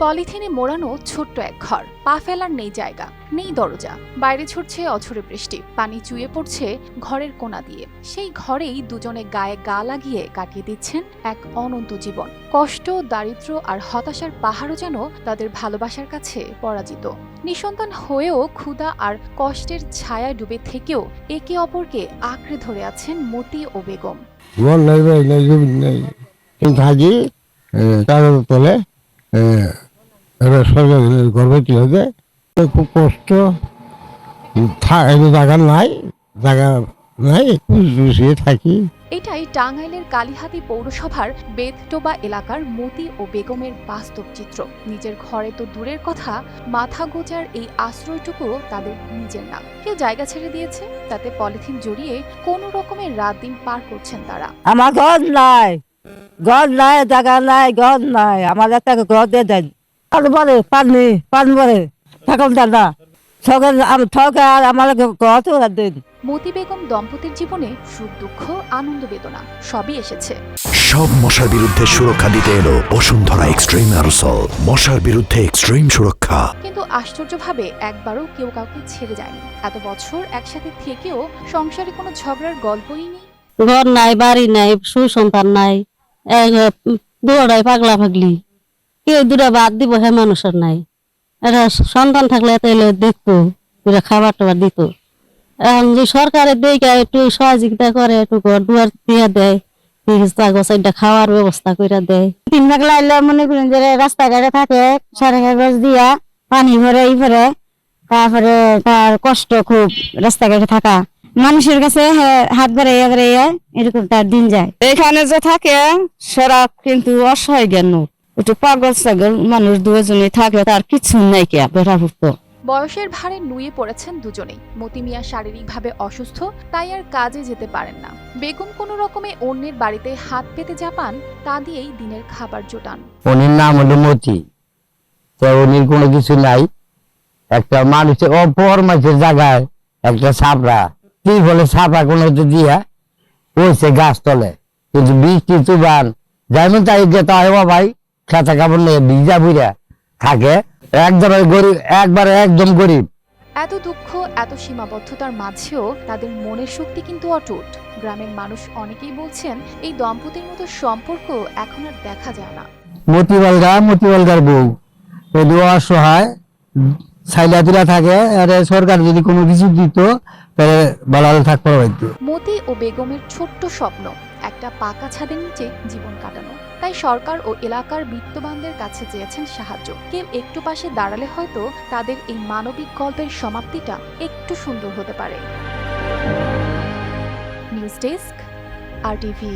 পলিথিনে মোড়ানো ছোট্ট এক ঘর। পা ফেলার নেই জায়গা নেই দরজা। বাইরে ছুটছে অঝরে বৃষ্টি। পানি চুয়ে পড়ছে ঘরের কোণা দিয়ে। সেই ঘরেই দুজনে গায়ে গা লাগিয়ে কাটিয়ে দিচ্ছেন এক অনন্ত জীবন। কষ্ট দারিদ্র্য আর হতাশার পাহাড়ও যেন তাদের ভালোবাসার কাছে পরাজিত। নিঃসন্তান হয়েও ক্ষুধা আর কষ্টের ছায়া ডুবে থেকেও একে অপরকে আঁকড়ে ধরে আছেন মতি ও বেগম। থাকি কাগজ এবার সরকার গর্ভবতী হতে খুব কষ্ট। জায়গা নাই জায়গা নাই শুয়ে থাকি। এটাই টাঙ্গাইলের কালিহাতি পৌরসভার বেদটোবা এলাকার মতি ও বেগমের বাস্তব চিত্র। নিজের ঘরে তো দূরের কথা মাথা গোজার এই আশ্রয়টুকু তাদের নিজের না। কেউ জায়গা ছেড়ে দিয়েছে? তাতে পলিথিন জড়িয়ে কোনো রকমের রাত দিন পার করছেন তারা। আমার ঘর নাই ঘর নাই জায়গা নাই ঘর নাই। আমার একটা ঘর দিয়ে দেন। আর বলে পানি পানি বলে থাকুন দাদা সকাল ঠকে আর আমার ঘর তো মতি বেগম দম্পতির জীবনে সুখ দুঃখ আনন্দ বেদনা সবই এসেছে। সব মশার বিরুদ্ধে সুরক্ষা দিতে এলো বসুন্ধরা এক্সট্রিম অ্যারোসল। মশার বিরুদ্ধে এক্সট্রিম সুরক্ষা। কিন্তু আশ্চর্যভাবে একবারও কেউ কাউকে ছেড়ে যায়নি। এত বছর একসাথে থেকেও সংসারে কোনো ঝগড়ার গল্পই নেই। ঘর নাই বাড়ি নাই সুসন্তান নাই। দুটাই পাগলা পাগলি কেউ দুটা বাদ দিব, হে মানুষের নাই। এটা সন্তান থাকলে তাইলে দেখতো দুটা খাবার টাবার দিত। এখন যে সরকারের দিকে একটু সহযোগিতা করে, একটু ঘর দুয়ার দিয়ে দেয় খাওয়ার ব্যবস্থা করে দেয়। তিন ভাগ লাইলে মনে করেন যে রাস্তাঘাটে থাকে, সাড়ে কাগজ দিয়া পানি ভরে, ই ভরে, তারপরে তার কষ্ট খুব রাস্তাঘাটে থাকা। মানুষের কাছে হাত বাড়াইয়া বাড়াইয়া এরকম তার দিন যায়। এখানে যে থাকে সেরা কিন্তু অসহায় জ্ঞান একটু পাগল ছাগল মানুষ দুজনে থাকলে তার কিছু নাই কে বেড়া ভুক্ত বয়সের ভারে নুয়ে পড়েছেন দুজনেই। মতি মিয়া শারীরিকভাবে অসুস্থ তাই আর কাজে যেতে পারেন না। বেগম কোনো রকমে অন্যের বাড়িতে হাত পেতে যা পান তা দিয়েই দিনের খাবার জোটান। উনির নাম হলো মতি। তো উনির কোনো কিছু নাই। একটা মানুষের অপর মাছের জায়গায় একটা ছাপড়া। কি বলে ছাপড়া কোনো একটা দিয়া ওইসে গাছ তলে। কিন্তু বৃষ্টি তুবান যেমন তাই যেতে হয় ভাই। খেতা কাপড় নিয়ে ভিজা বুঝা থাকে। একদম গরিব একবারে একদম গরিব। এত দুঃখ এত সীমাবদ্ধতার মাঝেও তাদের মনের শক্তি কিন্তু অটুট। গ্রামের মানুষ অনেকেই বলছেন এই দম্পতির মতো সম্পর্ক এখন আর দেখা যায় না। মতিবালগা মতিবালগার বউ। যদি অসহায় ছাইলা দিলা থাকে আর সরকার যদি কোনো কিছু দিত তাহলে ভালো থাকতে পারতো মতি ও বেগমের ছোট্ট স্বপ্ন একটা পাকা ছাদের নিচে জীবন কাটানো। তাই সরকার ও এলাকার বিত্তবানদের কাছে চেয়েছেন সাহায্য। কেউ একটু পাশে দাঁড়ালে হয়তো তাদের এই মানবিক গল্পের সমাপ্তিটা একটু সুন্দর হতে পারে। নিউজ ডেস্ক, আর টিভি